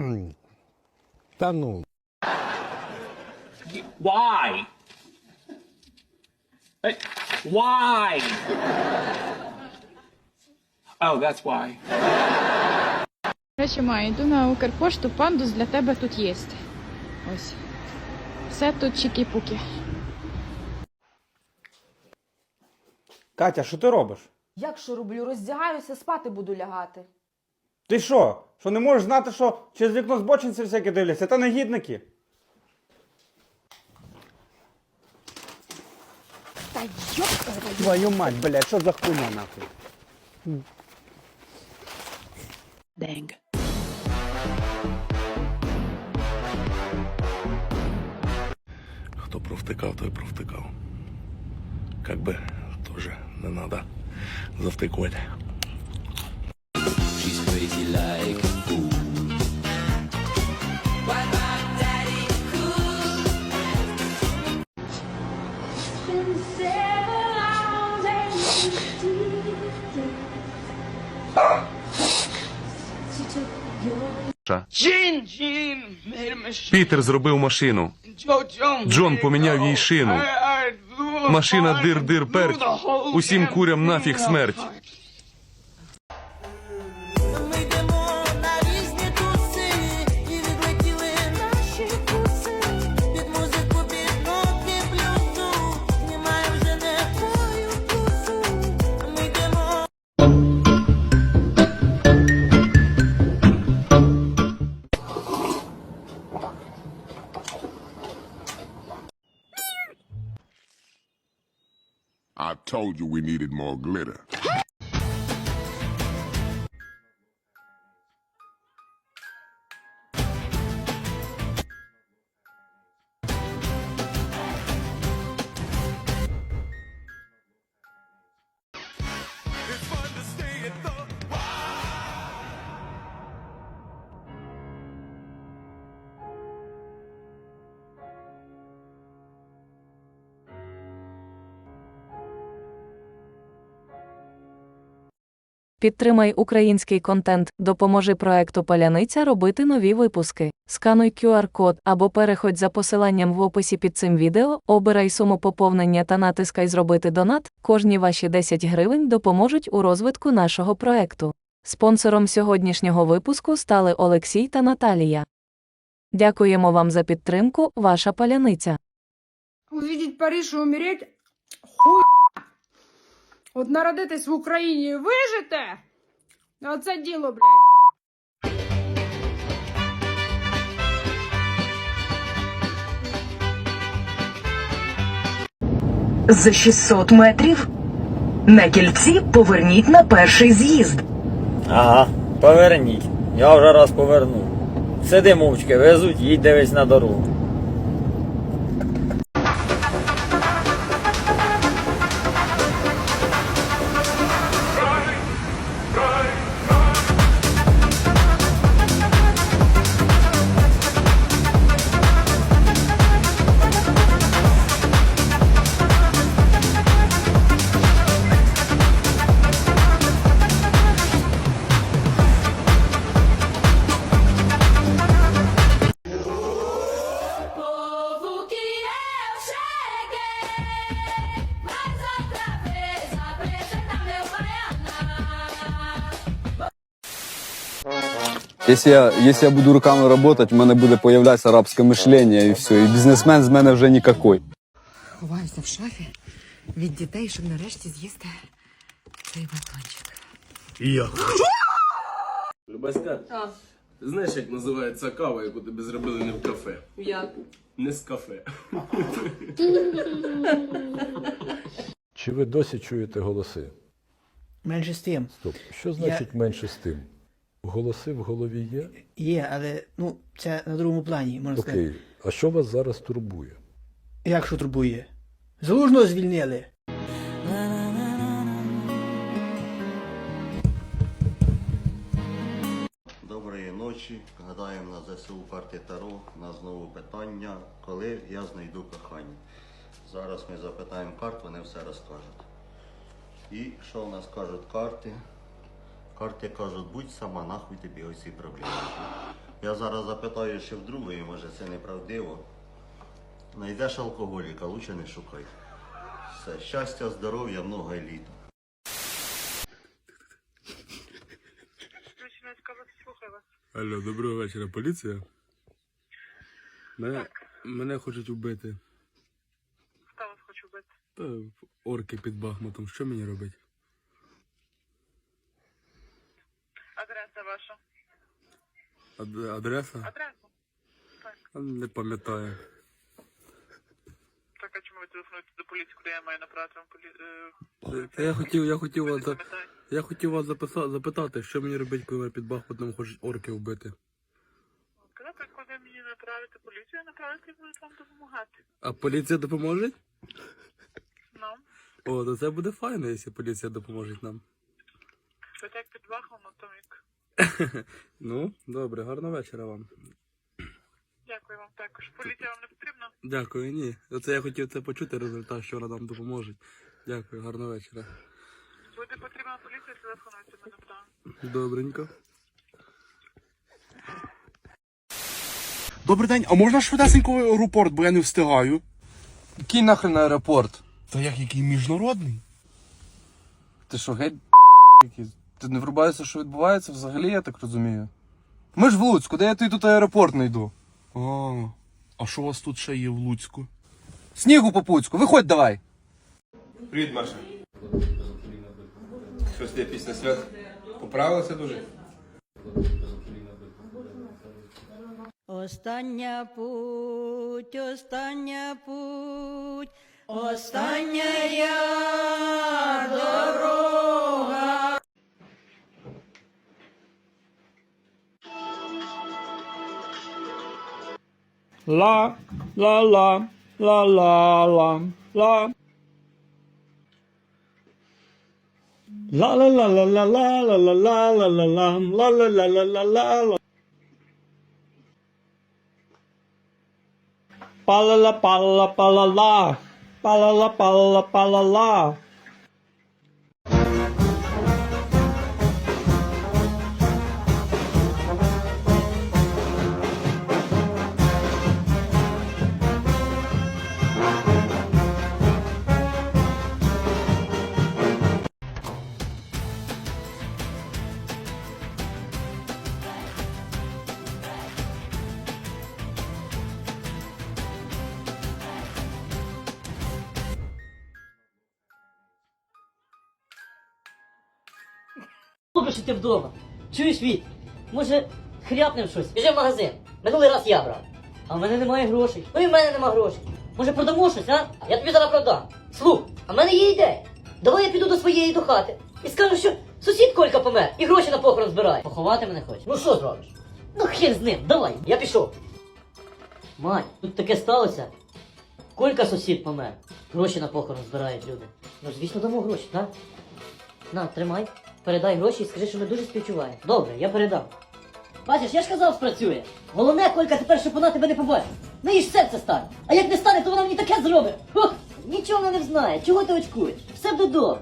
Та ну. Why? Why? Oh, that's why. Речі, маю, йду на Укрпошту, пандус для тебе тут є. Ось. Все тут чікі-пуки. Катя, що ти робиш? Як що роблю? Роздягаюся, спати буду лягати. Ти що? Що не можеш знати, що через вікно збочинці всякі дивляться? Та негідники. Та йоп! Твою мать, блядь, що за хуйня нахуй? Денг. Хто провтикав, той провтикав. Как би теж не надо завтикувати. Пітер зробив машину. Джон поміняв їй шину. Машина дир-дир перть. Усім курям нафіг смерть. I told you we needed more glitter. Підтримай український контент, допоможи проекту Паляниця робити нові випуски. Скануй QR-код або переходь за посиланням в описі під цим відео, обирай суму поповнення та натискай Зробити донат. Кожні ваші 10 гривень допоможуть у розвитку нашого проекту. Спонсором сьогоднішнього випуску стали Олексій та Наталія. Дякуємо вам за підтримку, ваша паляниця. Увидеть Париж і умереть хуй. От народитись в Україні і вижити. Оце діло, блядь. За 600 метрів на кільці поверніть на перший з'їзд. Ага, поверніть. Я вже раз повернув. Сиди мовчки, везуть, їдь дивись на дорогу. Якщо я, якщо я буду руками працювати, в мене буде появлятися арабське мишлення і все. І бізнесмен з мене вже ніякий. Ховаюся в шафі від дітей, щоб нарешті з'їсти цей батончик. Любаська, знаєш, як називається кава, яку тобі зробили не в кафе? Як? Не з кафе. Чи ви досі чуєте голоси? Менше з тим. Стоп. Що значить менше з тим? Голоси в голові є? Є, але ну, це на другому плані, можна сказати. Окей. А що вас зараз турбує? Як що турбує? Залужного звільнили. Доброї ночі. Гадаємо на ЗСУ карти Таро. На знову питання, коли я знайду кохання. Зараз ми запитаємо карт, вони все розкажуть. І що в нас кажуть карти? Карти кажуть, будь сама нахуй тобі ось ці проблеми. Я зараз запитаю ще в другої, може це неправдиво. Найдеш алкоголіка, лучше не шукай. Все, щастя, здоров'я, много літа. Алло, доброго вечора, поліція. Мене, мене хочуть вбити. Хто вас хоче вбити? Та орки під Бахмутом. Що мені робити? Адреса ваша. Ад- адреса? Адреса? А, Не пам'ятаю. Так, а чому ви телефонуєте до поліції, куди я маю направити вам полі... Та я хотів, я хотів вас, за- я хотів вас записа- запитати, що мені робити, коли мене під Бахмутом хочуть орки вбити. Казати, куди мені направити поліцію, направити будуть вам допомагати. А поліція допоможе? Ну, О, то це буде файно, якщо поліція допоможе нам. ви так під бахом, як. Ну, добре, гарного вечора вам. Дякую вам також. Поліція вам не потрібна? Дякую, ні. Оце я хотів це почути результат, що вона нам допоможе. Дякую, гарного вечора. Буде потрібна поліція, телефонуйте мене там. Добренько. Добрий день, а можна швидесенько аеропорт, бо я не встигаю. Який нахрен аеропорт? Та як який міжнародний? Ти що, геть якийсь? Ти не врубаєшся, що відбувається взагалі, я так розумію. Ми ж в Луцьку, де я тобі тут аеропорт знайду? А, а що у вас тут ще є в Луцьку? Снігу попуцьку, виходь давай. Привіт, Маша. Щось ти після свят поправилася дуже? Остання путь, остання путь, остання дорога. la la la la la la la La la la la la la la la la la la la la la la la la la la Pa la la pa la pa la la pa la la pa la pa la la Добре, що ти вдома. Чуєш від? Може, хряпнем щось? Біжи в магазин. Минулий раз я брав. А в мене немає грошей. Ну і в мене немає грошей. Може продамо щось, а? Я тобі зараз продам. Слух, а в мене є ідея. Давай я піду до своєї до хати і скажу, що сусід Колька помер і гроші на похорон збирає. Поховати мене хочеш? Ну що зробиш? Ну хер з ним, давай, я пішов. Мать, тут таке сталося. Колька сусід помер. Гроші на похорон збирають люди. Ну, звісно, дамо гроші, так? На, тримай. Передай гроші і скажи, що ми дуже співчуваємо. Добре, я передам. Бачиш, я ж казав, спрацює. Головне, Колька, тепер, щоб вона тебе не побачить. Ну їй ж серце стане. А як не стане, то вона мені таке зробить. Хух, нічого вона не знає. Чого ти очкуєш? Все буде добре.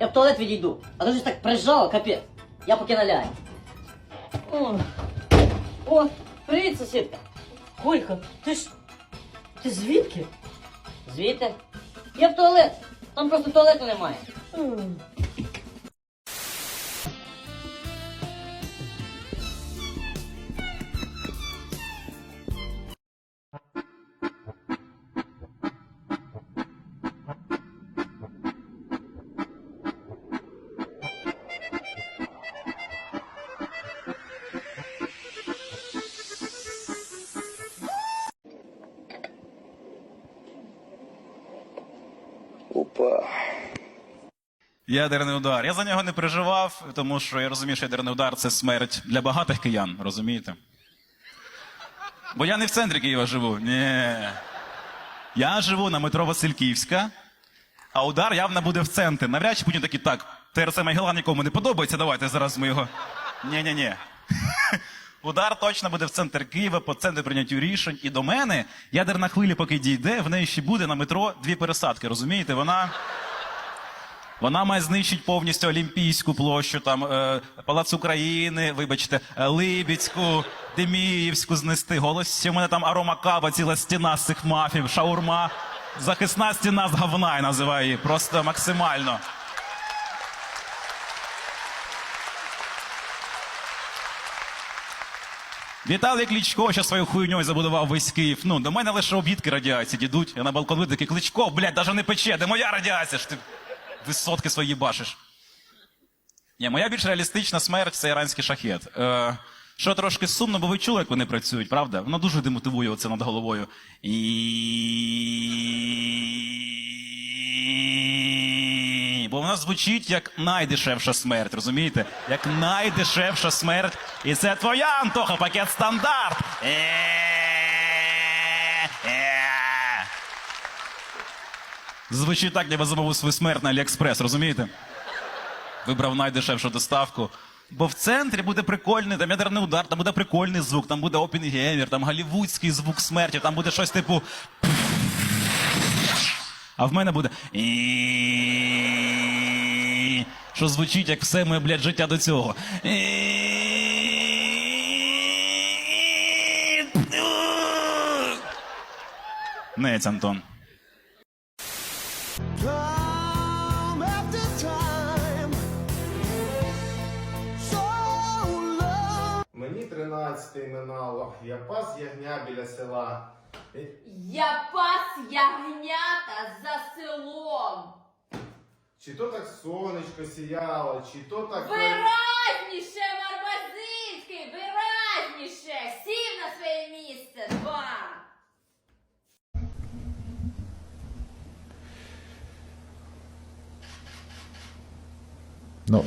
Я в туалет відійду. А то ж так прижало, капець. Я поки наляю. О, О, привіт, сусідка. Колька, ти ж. Ти звідки? Звідти? Я в туалет. Там просто туалету немає. Ядерний удар. Я за нього не переживав, тому що я розумію, що ядерний удар це смерть для багатих киян, розумієте? Бо я не в центрі Києва живу. Ні. Я живу на метро Васильківська, а удар явно буде в центрі. Навряд чи Путін такий, так, ТРЦ Майгелан нікому не подобається, давайте зараз ми його. Ні-ні-ні. Удар точно буде в центр Києва, по центру прийняттю рішень. І до мене ядерна хвиля, поки дійде, в неї ще буде на метро дві пересадки, розумієте? Вона. Вона має знищити повністю Олімпійську площу, там е, Палац України, вибачте, Либідську, Деміївську знести. Голос у мене там арома кава, ціла стіна з цих мафів, шаурма. Захисна стіна з говна, я називаю її. Просто максимально. Віталій Кличко ще свою хуйньою забудував весь Київ. Ну, до мене лише обідки радіації дідуть. Я на балкон вийду, такий Кличко, блядь, даже не пече, де моя радіація ж ти висотки свої бачиш. Ні, моя більш реалістична смерть це іранський шахет. Е, що трошки сумно, бо ви чули, як вони працюють, правда? Воно дуже демотивує оце над головою. І... вона звучить як найдешевша смерть, розумієте? Як найдешевша смерть. І це твоя, Антоха, пакет стандарт. Звучить так, ніби замовив свою смерть на Аліекспрес, розумієте? Вибрав найдешевшу доставку. Бо в центрі буде прикольний, там ядерний удар, там буде прикольний звук, там буде опінгеймер, там голівудський звук смерті, там буде щось типу. А в мене буде. Що звучить як все моє, блядь, життя до цього. Нець, Антон. So long. Мені 13 минало, я пас ягня біля села. Я пас ягнята за селом. Чи то так сонечко сіяло, чи то так. Виразніше, Мармазинський, виразніше! Сів на своє місце, два! Ну.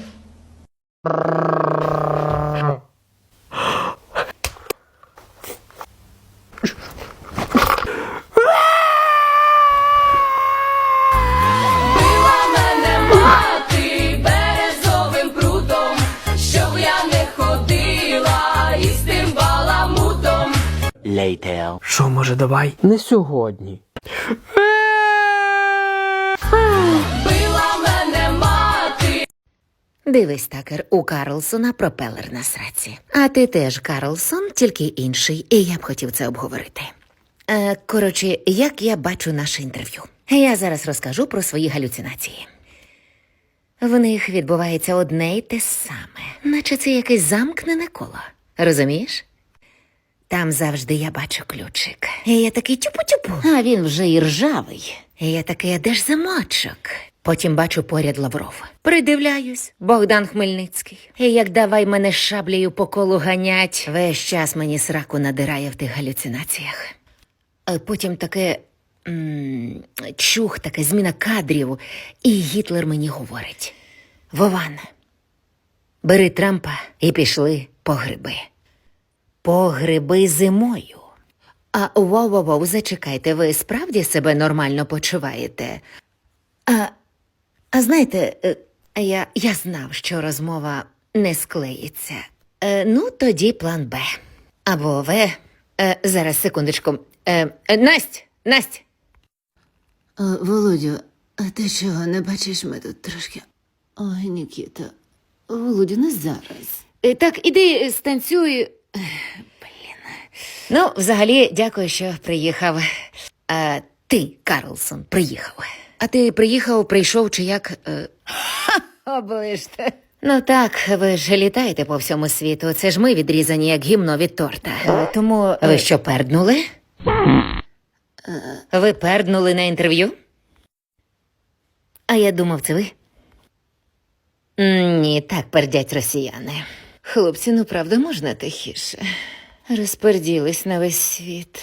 Що, може, давай? Не сьогодні. Била мене мати. Дивись, такер, у Карлсона пропелер на сраці. А ти теж Карлсон, тільки інший, і я б хотів це обговорити. Е, коротше, як я бачу наше інтерв'ю. Я зараз розкажу про свої галюцинації. В них відбувається одне й те саме, наче це якесь замкнене коло. Розумієш? Там завжди я бачу ключик. І я такий тюпу-тюпу, а він вже і ржавий. І я такий, а де ж замочок? Потім бачу поряд Лавров. Придивляюсь, Богдан Хмельницький. І як давай мене шаблею по колу ганять, весь час мені сраку надирає в тих галюцинаціях. А потім таке м- чух, таке зміна кадрів, і Гітлер мені говорить: Вован, бери Трампа і пішли по гриби. По гриби зимою. А воу-воу-воу, зачекайте, ви справді себе нормально почуваєте? А, а знаєте, е, я, я знав, що розмова не склеїться. Е, ну, тоді план Б. Або В. Е, зараз, секундочку. Е, е, Насть! Насть! Е, Володю, а ти чого не бачиш ми тут трошки? Ой, Нікіта. Володю, не зараз. Е, так, іди станцюй. Блін. Ну, взагалі, дякую, що приїхав. А, ти, Карлсон, приїхав. А ти приїхав, прийшов чи як. Е... Оближте. Ну так, ви ж літаєте по всьому світу. Це ж ми відрізані як гімно від торта. Е, Тому ви що, перднули? Е, Ви перднули на інтерв'ю? А я думав, це ви? Ні, так пердять росіяни. Хлопці, ну правда можна тихіше. Розперділись на весь світ.